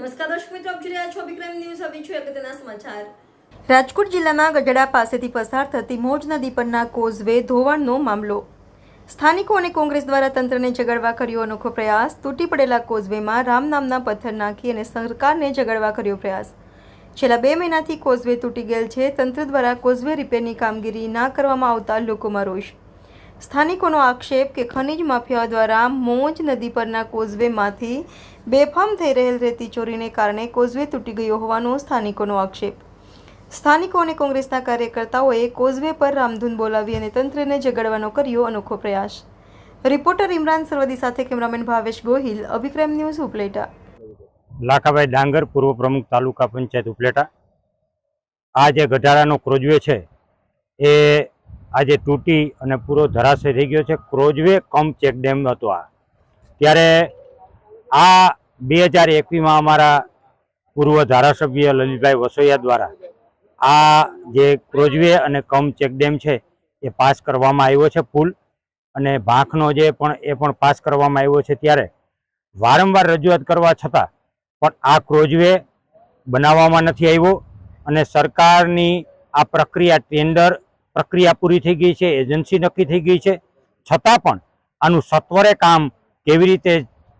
નમસ્કાર દર્શક મિત્રો, આપ જોઈ રહ્યા છો વિક્રમ ન્યૂઝ. હવે છું અગત્યના સમાચાર. રાજકોટ જિલ્લામાં ગઢડા પાસેથી પસાર થતી મોજ નદી પરના કોઝવે ધોવાણનો મામલો. સ્થાનિકો અને કોંગ્રેસ દ્વારા તંત્રને જગાડવા કર્યો અનોખો પ્રયાસ. તૂટી પડેલા કોઝવેમાં રામ નામના પથ્થર નાખી અને સરકારને જગાડવા કર્યો પ્રયાસ. છેલ્લા બે મહિનાથી કોઝવે તૂટી ગયેલ છે. તંત્ર દ્વારા કોઝવે રિપેરની કામગીરી ના કરવામાં આવતા લોકોમાં રોષ. સ્થાનિકોનો આક્ષેપ કે ખનિજ માફિયા દ્વારા મોજ નદી પરના કોઝવેમાંથી બેફામ થઈ રહેલ રેતી ચોરીને કારણે કોઝવે તૂટી ગયો હોવાનો સ્થાનિકોનો આક્ષેપ. સ્થાનિકો અને કોંગ્રેસના કાર્યકર્તાઓએ કોઝવે પર રામધૂન બોલાવી અને તંત્રને જગાડવાનો કર્યો અનોખો પ્રયાસ. રિપોર્ટર ઇમરાન સરવદી સાથે કેમેરામેન ભાવેશ ગોહિલ, અભિક્રમ ન્યૂઝ ઉપલેટા. લાખાભાઈ ડાંગર, પૂર્વ પ્રમુખ તાલુકા પંચાયત ઉપલેટા. આ જે ગઢાળાનો ક્રોજવે છે, એ આજે તૂટી અને પૂરો ધરાશય થઈ ગયો છે. ક્રોજવે કમ ચેકડેમ હતો આ. ત્યારે આ બે હજાર એકવીસમાં અમારા પૂર્વ ધારાસભ્ય લલિતભાઈ વસોયા દ્વારા આ જે ક્રોજવે અને કમ ચેકડેમ છે એ પાસ કરવામાં આવ્યો છે પુલ. અને ભાંખનો જે પણ એ પણ પાસ કરવામાં આવ્યો છે ત્યારે વારંવાર રજૂઆત કરવા છતાં પણ આ ક્રોજવે બનાવવામાં નથી આવ્યો. અને સરકારની આ પ્રક્રિયા ટેન્ડર પ્રક્રિયા પૂરી થઈ ગઈ છે, એજન્સી નક્કી થઈ ગઈ છે. છતાં પણ આનું સત્વરે કામ કેવી રીતે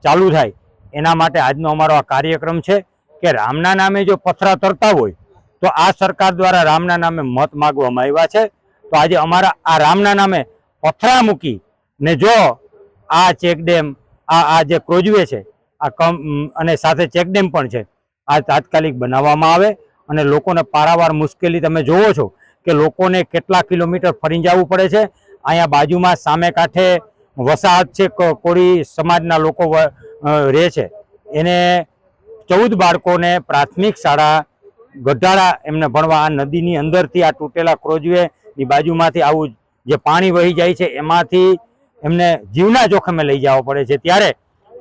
ચાલુ થાય એના માટે આજનો અમારો આ કાર્યક્રમ છે કે રામના નામે જો પથરા તરતા હોય, તો આ સરકાર દ્વારા રામના નામે મત માગવામાં આવ્યા છે. તો આજે અમારા આ રામના નામે પથરા મૂકી ને જો આ ચેકડેમ, આ આ જે ક્રોજવે છે, આ કમ અને સાથે ચેકડેમ પણ છે, આ તાત્કાલિક બનાવવામાં આવે અને લોકોને પારાવાર મુશ્કેલી તમે જોવો છો કે લોકોને કેટલા કિલોમીટર ફરી જવું પડે છે. અહીંયા બાજુમાં સામે કાંઠે વસાહત છે કોળી સમાજના લોકો રહે છે. એને ચૌદ બાળકોને પ્રાથમિક શાળા ગઢાળા એમને ભણવા, આ નદીની અંદરથી આ તૂટેલા ક્રોજવેની બાજુમાંથી આવું જે પાણી વહી જાય છે, એમાંથી એમને જીવના જોખમે લઈ જવા પડે છે. ત્યારે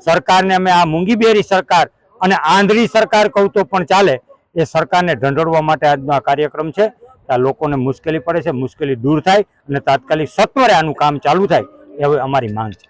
સરકારને અમે આ મૂંગીબેરી સરકાર અને આંધળી સરકાર કહું તો પણ ચાલે, એ સરકારને ઢંઢોળવા માટે આજનો આ કાર્યક્રમ છે. આ લોકોને મુશ્કેલી પડે છે, મુશ્કેલી દૂર થાય અને તાત્કાલિક સત્વરે આનું કામ ચાલુ થાય, એ અમારી માંગ છે.